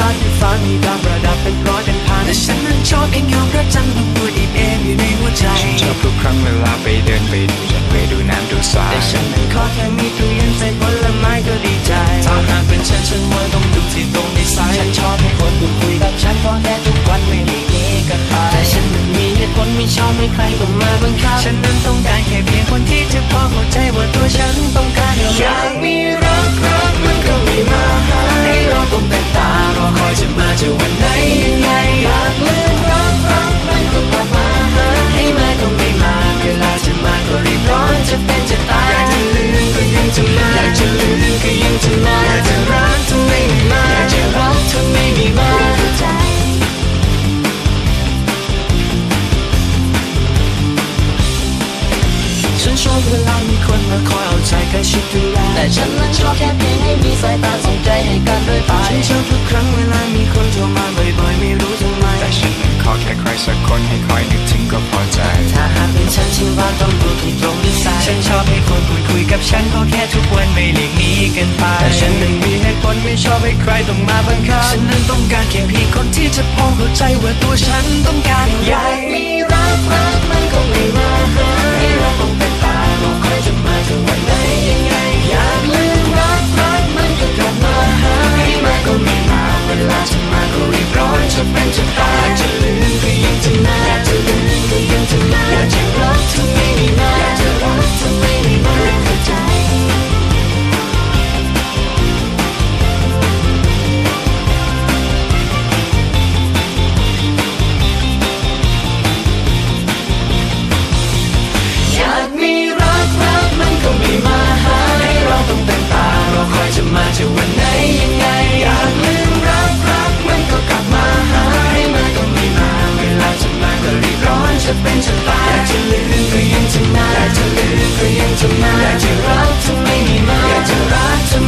ลาที่ฟ้ามีดาวประดับเป็นร้อยเป็นพันแต่ฉันนั้นชอบเพียงยอมพระจันทร์ตัวอิ่มเอมอยู่ในหัวใจชอบทุกครั้งเวลาไปเดินไปดูฉันไปดูน้ำดูทรายแต่ฉันนั้นขอแค่มีตู้เย็นใส่ผลไม้ก็ดีใจถ้าหากเป็นฉันฉันว่าต้องดูที่ตรงนิสัยฉันชอบให้คนพูดคุยกับฉันก็แค่ทุกวันไม่ได้มีกันไปแต่ฉันนั้นมีเหตุผลไม่ชอบให้ใครต้องมาบังคับฉันนั้นต้องการแค่เพียง เวลามีคนมาคอยเอาใจใกล้ชิดดูแลแต่ฉันนั้นชอบแค่เพียงให้มีสายตาส่งใจให้กันด้วยไปฉันชอบทุกครั้งเวลามีคนโทรมาบ่อยๆไม่รู้ทำไมแต่ฉันนั้นขอแค่ใครสักคนให้คอยนึกถึงก็พอใจ ถ้าหากเป็นฉันฉันว่าต้องดูที่ตรงนิสัยฉันชอบให้คนคุยคุยกับฉันก็แค่ทุกวันไม่หลีกหนีกันไปแต่ฉันนั้นมีเหตุผลไม่ชอบให้ใครต้องมาบังคับฉันนั้นต้องการแค่เพียงคนที่จะพอเข้าใจว่าตัวฉันต้อง มาเวลาจะมาก็รีบร้อนจะเป็นจะตายอยากจะลืมก็ยังจะมาอยากจะลืมก็ยังจะมาอยากจะรักทำไมไม่มาอยากจะรักทำไมไม่มาเข้าใจอยากมีรัาอยากจะรักทำไม่มีมาอยากจะรักทำไมไม่มาอ